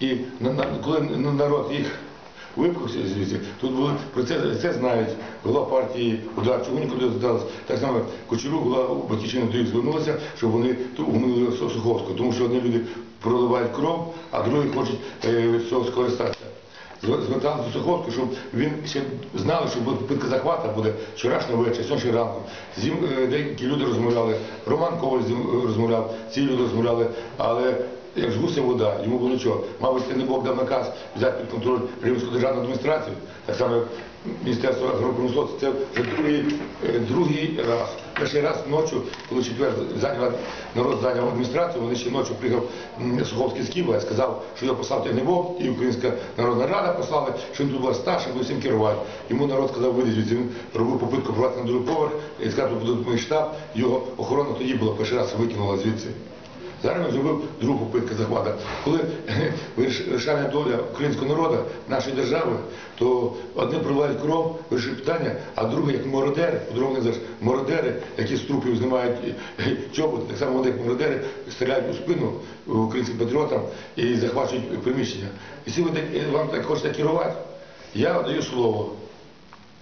І коли на- народ їх випхався звідси, тут були про це, це знають. Голова партії удар Чугунько додалась, так само Кочерук, голова Батьківщини до їх звернулася, щоб вони умили Суховського, тому що одні люди проливають кров, а другі хочуть е, від цього скористатися. Зв- Зверталися до Суховського, щоб він ще знали, що буде захвата буде вчорашнього вечора, сьогодні ранку. З ним е, деякі люди розмовляли, Роман Коваль е, розмовляв, ці люди розмовляли, але як ж гуся вода, йому було нічого. Мабуть, це не Бог дав наказ взяти під контроль Рівненську державну адміністрацію, так само як Міністерство агропромисловства. Це вже другий, е, другий раз. Перший раз ночі, коли четвер зайняв народ зайняв адміністрацію, вони ще ночі приїхав Суховський з Києва і сказав, що його послав не Бог, і Українська Народна Рада послали, що він тут був старший, буде всім керувати. Йому народ сказав, звідси. Він робив попитку провати на другий поверх і сказав, що буде мій штаб. Його охорона тоді була перший раз викинула звідси. Зараз він зробив другу попитку захвату. Коли вирішальна доля українського народу, нашої держави, то одні проливають кров, вирішують питання, а другі, як мародери, по-другому зараз мародери, які з трупів знімають чоботи, так само вони, як мародери, стріляють у спину українським патріотам і захвачують приміщення. І якщо ви вам так хочете керувати, я даю слово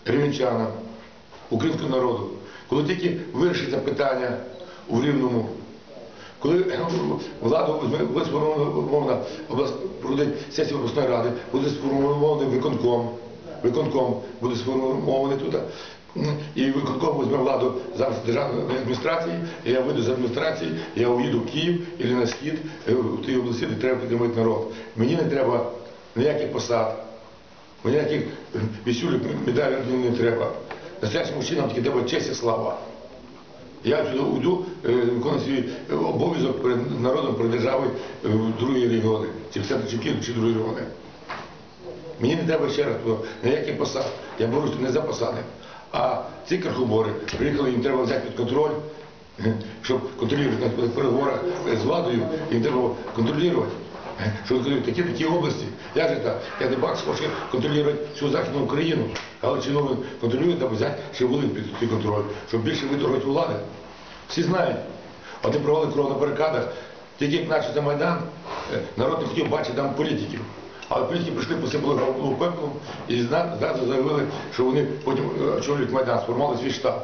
рівненчанам, українському народу, коли тільки вирішиться питання у Рівному, коли влада буде сформована область проводить обласної ради, буде сформований виконком, виконком буде сформований тут. І виконком візьме владу зараз державної адміністрації, і я вийду з адміністрації, я уїду в Київ або на схід, е, в тій області, де треба підтримати народ. Мені не треба ніяких посад, мені ніяких вісюлів, медалей не треба. Настоящим мужчинам тільки треба честь і слава. Я сюди уйду, е, виконую свій е, обов'язок перед народом, перед державою е, в другі регіони, чи в центр чи в чи другі регіони. Мені не треба ще раз туди ніяких посад. Я борюся не за посади. А ці крахобори приїхали, їм треба взяти під контроль, е, щоб контролювати на переговорах з владою, їм треба контролювати. Що коли такі області, як же так, я не бачу, хоче контролювати всю Західну Україну, але чиновник контролює, треба взяти ще Волинь під, під контроль, щоб більше виторгувати влади. Всі знають. Одні провели кров на барикадах, тільки як почався Майдан, е, народ не хотів бачити там політиків. Але політики прийшли, посипали голову пеплом і зразу заявили, що вони потім е, очолюють Майдан, сформували свій штаб.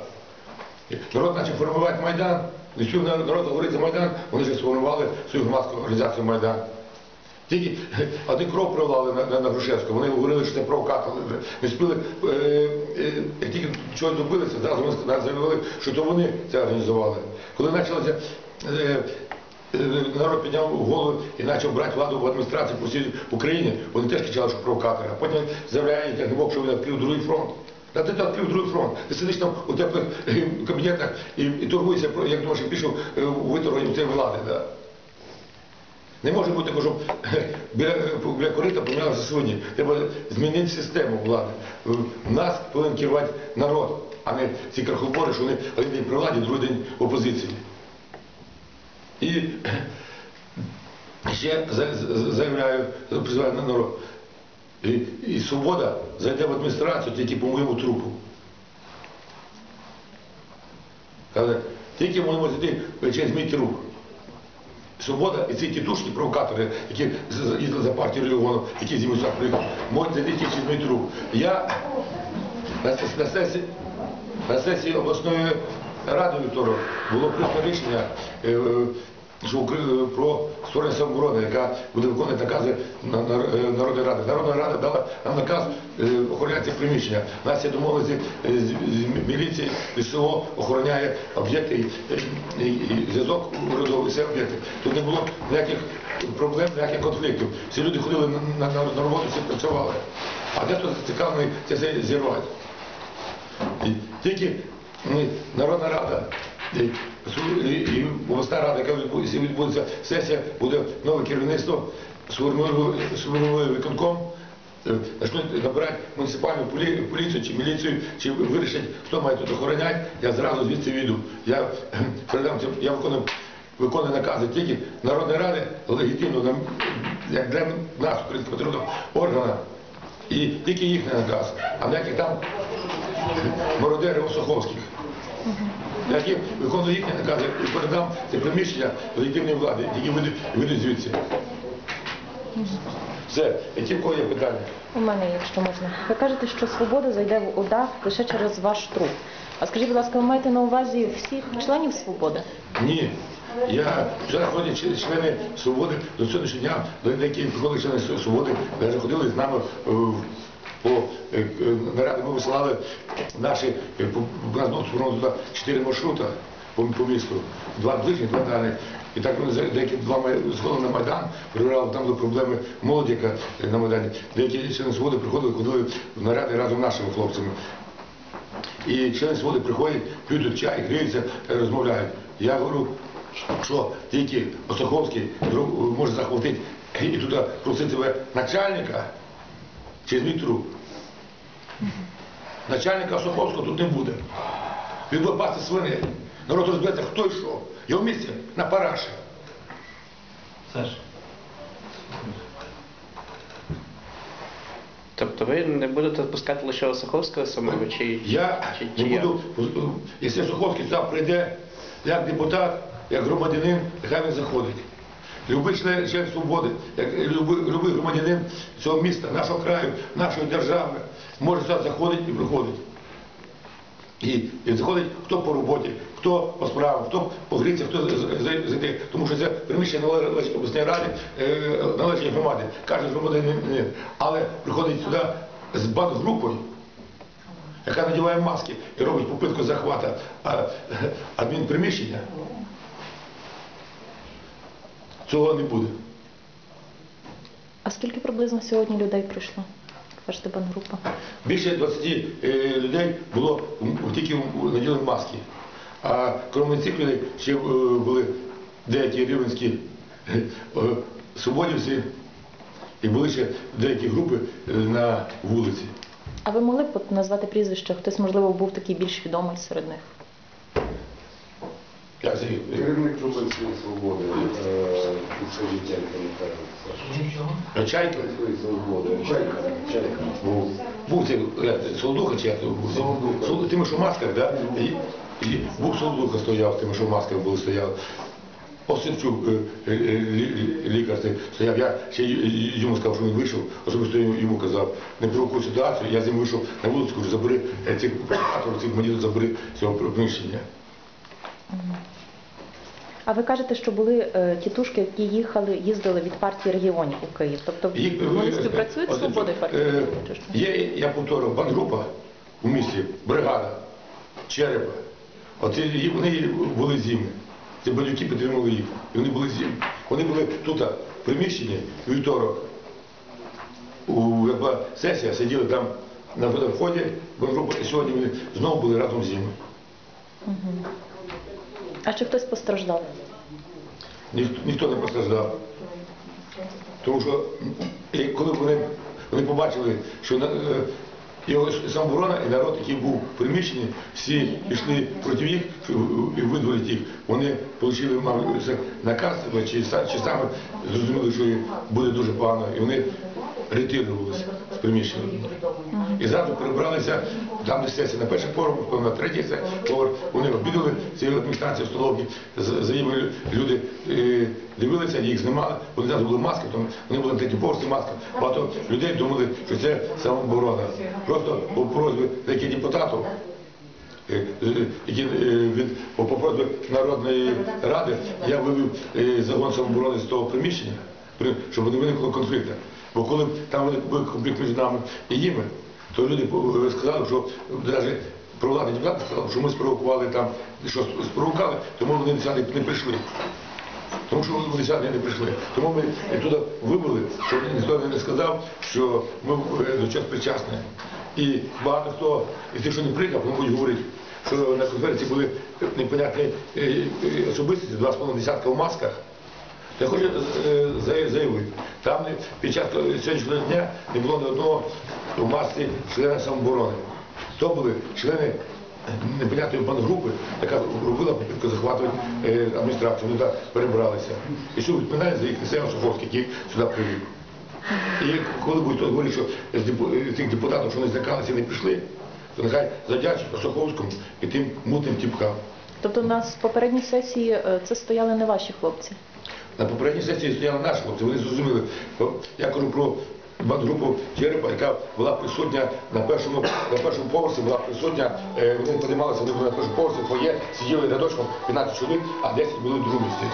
Народ почав формувати Майдан, не чув народ говорити за Майдан, вони вже сформували свою громадську організацію Майдан. Тільки одні кров пролали на, на, на Грушевську, вони говорили, що це провокатори. Не спили, е, е, як тільки чогось добилися, зразу вони заявили, що то вони це організували. Коли почалося, е, е, народ підняв голову і почав брати владу в адміністрації по всій Україні, вони теж кричали, що провокатори. А потім заявляє Тягнебок, що він відкрив другий фронт. Та ти відкрив другий фронт. Ти сидиш там у теплих е, кабінетах і, і торгуєшся, як думаєш, пішов е, цієї влади. Да? Не може бути, щоб біля, біля корита помінялися свині. Треба змінити систему влади. В нас повинен керувати народ, а не ці крахобори, що вони один день при владі, другий день в опозиції. І ще за- за- заявляю, призиваю на народ. І, і свобода зайде в адміністрацію тільки по моєму трупу. Каже, тільки можемо зайти через мій труп. Свобода і ці тітушні провокатори, які їздили за партію регіонів, які зі мною приїхали, можуть зайти через мій труп. Я на, сес- на сесії, на сесії обласної ради вівторок було прийнято рішення е, що про створення самооборони, яка буде виконувати накази на- на- е, Народної ради. Народна рада дала нам наказ е, охороняти приміщення. Нас є домовленості е, з, міліції, СО охороняє об'єкти зв'язок урядовий, все об'єкти. Тут не було ніяких проблем, ніяких конфліктів. Всі люди ходили на, роботу, всі працювали. А дехто зацікавлений це все зірвати. Тільки Народна рада і, обласна рада, яка відбудеться, відбудеться сесія, буде нове керівництво, сформує виконком, е, почнуть набирати муніципальну полі- поліцію чи міліцію, чи вирішать, хто має тут охороняти, я зразу звідси вийду. Я передам я виконую, виконую накази тільки Народної ради легітимно як для нас, українських патріотів, органа. І тільки їхній наказ, а ніяких там мародерів Осуховських, які виконують їхні накази і передам це приміщення легітимної влади, які вийдуть, звідси. Все, які в кого є питання? У мене, якщо можна. Ви кажете, що свобода зайде в ОДА лише через ваш труп. А скажіть, будь ласка, ви маєте на увазі всіх членів свободи? Ні. Я вчора ходять члени- свободи до сьогоднішнього дня, до приходили члени свободи, навіть ходили з нами е, по е, е. Ми висилали наші е, у нас було туди чотири маршрута по, місту, два ближні, два дальних. І так вони деякі два ми згодом на Майдан, прибирали, там були проблеми молоді, на Майдані. Деякі члени свободи приходили, ходили в наряди разом з нашими хлопцями. І члени свободи приходять, п'ють чай, гріються, розмовляють. Я говорю, що тільки Осоховський може захватити і туди просити тебе начальника через мій труп. Начальника Осоховського тут не буде. Він буде пасти свиней. Народ розбереться, хто і що. Його місце на параші. Саш. Тобто ви не будете пускати лише Осаховського самого чи, Я чи, не чи як? буду, якщо Суховський сюди прийде як депутат, як громадянин, нехай він заходить. Любий член, член свободи, як любий, любий громадянин цього міста, нашого краю, нашої держави, може сюди заходити і приходить. І, і заходить хто по роботі, хто по справам, хто погріться, хто з- з- з- зайде. Тому що це приміщення належить обласній раді, е, належить громаді, каже громадянин. Але приходить сюди з бандгрупою, яка надіває маски і робить попитку захвата а, адмінприміщення, цього не буде. А скільки приблизно сьогодні людей прийшло? Кажете, бангрупа. Більше 20 е, людей було тільки наділи маски. А крім цих людей ще е, були деякі рівенські е, свободівці і були ще деякі групи на вулиці. А ви могли б назвати прізвище? Хтось, можливо, був такий більш відомий серед них? Як це? е, Керівник Журналістської свободи, е, підскажіть Чайка Михайло. Чайка? Журналістської свободи. Чайка, Чайка. Був, був цей е, Солодуха чи як його був? Солодуха. Сол- Тими, що в масках, і був Солодуха стояв, тими, що в масках були стояв. Осипчук, е, е, лі- лі- лікар стояв. Я ще йому сказав, що він вийшов, особисто йому казав, не провокуй ситуацію, я з ним вийшов на вулицю, кажу, забери е, цих провокаторів, цих мені забери цього приміщення. А ви кажете, що були е, тітушки, які їхали, їздили від партії регіонів у Київ. Тобто Їх, вони е, співпрацюють з от, свободою партії е, регіонів? чи що? Є, я повторю, бандгрупа у місті, бригада, черепа. От і вони були зими. Ці бандюки підтримували їх. І вони були зими. Вони були тут, в приміщенні, у вівторок. У як була сесія, сиділи там на вході бандгрупа, і сьогодні вони знову були разом з ними. А чи хтось постраждав? Ніхто, ніхто не постраждав. Тому що коли вони, вони побачили, що е, його самооборона і народ, який був в приміщенні, всі пішли проти їх щоб, і видворити їх. Вони отримали мабуть, наказ чи, са- чи саме зрозуміли, що буде дуже погано, і вони ретирувалися з приміщення. І зразу перебралися там, де сесія на перший поверх, потім на третій поверх. Вони обідали ці адміністрації в. За за ними люди е, дивилися, їх знімали. Вони зразу були маски, тому вони були на третій поверсі маски. Багато людей думали, що це самооборона. Просто по просьбі деяких депутатів, е, е, які від по просьбі народної ради я вивів загон самооборони з того приміщення, щоб не виникло конфлікту. Бо коли там був конфлікт між нами і їми, то люди сказали, що навіть провладні депутати сказали, що ми спровокували там, що спровокували, тому вони не прийшли. Тому що вони сюди не прийшли. Тому ми туди вибили, щоб ніхто не сказав, що ми е, до чогось причасні. І багато хто із тих, що не приїхав, вони будуть говорити, що на конференції були непонятні е, е, особистості, два з половиною десятка в масках. Я хочу е, заявити, там під час сьогоднішнього дня не було ні одного в масці члена самооборони. То були члени непонятної бандгрупи, яка робила попитку захватувати е, адміністрацію. Вони перебралися. І що відповідає за їх Несеєв Суховський, який сюди привів. І коли будуть говорити, що з депу- цих депутатів, що вони злякалися і не прийшли, то нехай задячить Суховському і тим мутним тіпкам. Тобто на с- попередній сесії е, це стояли не ваші хлопці. На попередній сесії стояли наші хлопці, вони зрозуміли. Я кажу про групу Черепа, яка була присутня на першому, на першому поверсі, була присутня, е, вони піднімалися, вони були на першому поверсі, фоє, сиділи рядочком 15 чоловік, а 10 були в другому місці.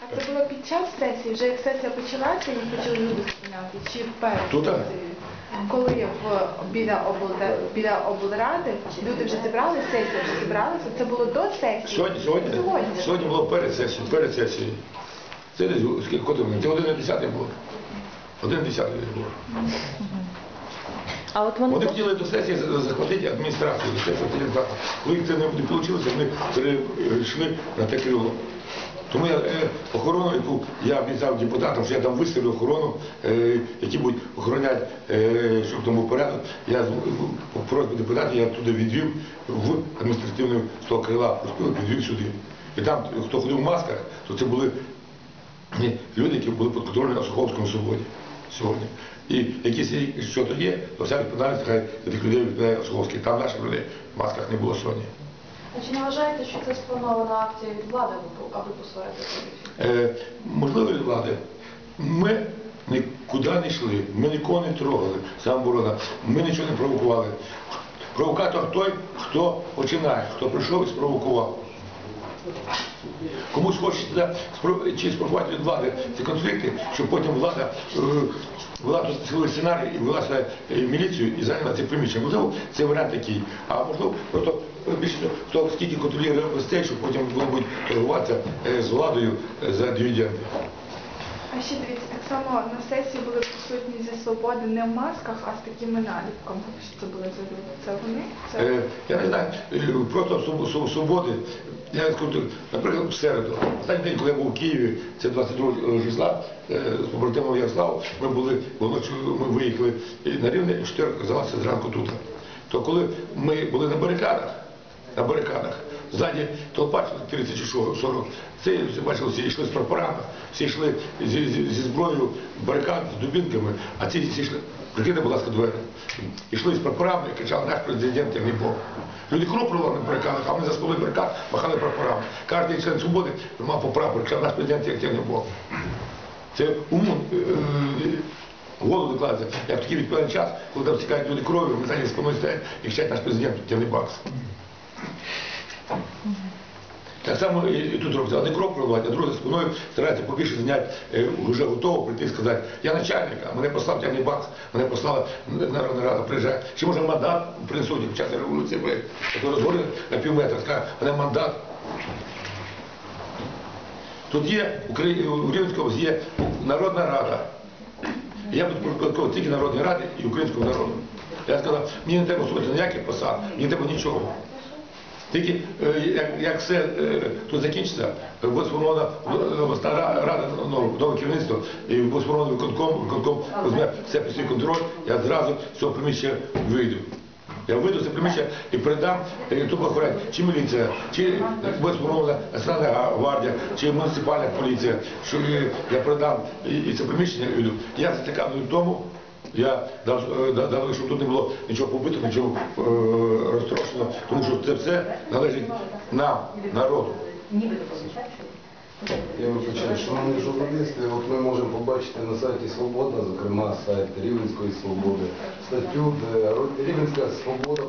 А це було під час сесії, вже як сесія почалася, і почали люди спиняти, чи перед Тут? Коли в, біля, облда, біля облради люди вже зібрали, сесія вже зібралася, це було до сесії? Сьогодні, сьогодні, Сьогодні. сьогодні було перед сесією, перед сесією. Це десь скільки вони? Це 1,10 було. 1,10 було. А от вони Вони хотіли до сесії захватити адміністрацію, до сесії так. Коли це не вийшло, вони перейшли на крило. Тому я е, охорону, яку я обіцяв депутатам, що я там виставлю охорону, е, які будуть охороняти, е, щоб там був порядок, я по просьбі депутатів я туди відвів в адміністративну того крила, відвів сюди. І там, хто ходив в масках, то це були люди, які були під контролем на Суховському свободі сьогодні. І якісь що то є, то вся відповідальність хай тих людей відповідає Суховський. Там наших людей в масках не було сьогодні. А чи не вважаєте, що це спланована акція від влади, аби- посварити? Е, можливо, від влади. Ми нікуди не йшли, ми нікого не трогали, самооборона, ми нічого не провокували. Провокатор той, хто починає, хто прийшов і спровокував. Комусь хочеться чи спровокувати від влади ці конфлікти, щоб потім влада е, тут цілий сценарій і вела е, міліцію і зайняла це приміщення. Можливо, це варіант такий. А можливо, е, більше хто скільки контролює властей, щоб потім було будуть торгуватися е, з владою е, за дивіденди. А ще дивіться, так само на сесії були присутні зі свободи не в масках, а з такими наліпками. Що це були за люди? Це вони? Це... Е, Я не знаю, е, просто своб- своб- свободи. Я скажу, наприклад, в середу, останній день, коли я був у Києві, це 22 числа, е, з побратимом Ярославом, ми були, вночі ми виїхали на рівне, і чотири оказалося зранку тут. То коли ми були на барикадах, на барикадах, ззаді толпа 30 чи 40. це бачили, всі йшли з прапорами, всі йшли зі, зі, зі зброєю барикад, з дубінками, а ці всі йшли, прикиньте, будь ласка, двері. Йшли з прапорами і кричали, наш президент не Бог. Люди кров проливали на барикадах, а вони за спиною барикад махали прапорами. Кожен член свободи мав по прапору, кричав, наш президент як не Бог. Це уму е, в голову докладається. Я в такий відповідальний час, коли там стікають люди кров'ю, ми ззаді спиною стоять і кричать наш президент тягне бакс. Так само і, тут робиться, одне крок проливати, а друге за спиною старається побільше зайняти, е, вже готово прийти і сказати, я начальник, а мене послав тягне бакс, мене послала Народна Рада, приїжджає. Чи може мандат принесуть в час революції, то розгорне на пів метра, скаже, мене мандат. Тут є у Рівненській є Народна Рада. Я буду підпорядковувати тільки Народній Раді і українському народу. Я сказав, мені не треба слухати ніяких посад, мені не треба нічого. Тільки е, як, як все е, тут закінчиться, буде сформована рада, ну, нове керівництво, і буде сформований виконком, виконком візьме все під свій контроль, я зразу з цього приміщення вийду. Я вийду з цього приміщення і передам, е, тут буде чи міліція, чи буде сформована гвардія, чи муніципальна поліція, що я передам і, це приміщення і йду. Я зацікавлений в тому, я дав, е, щоб тут не було нічого побитого, нічого е, розтрошено, тому що це все належить нам, народу. Я вибачаю, шановні журналісти, от ми можемо побачити на сайті Свобода, зокрема сайт Рівненської свободи, статтю, де Рівненська свобода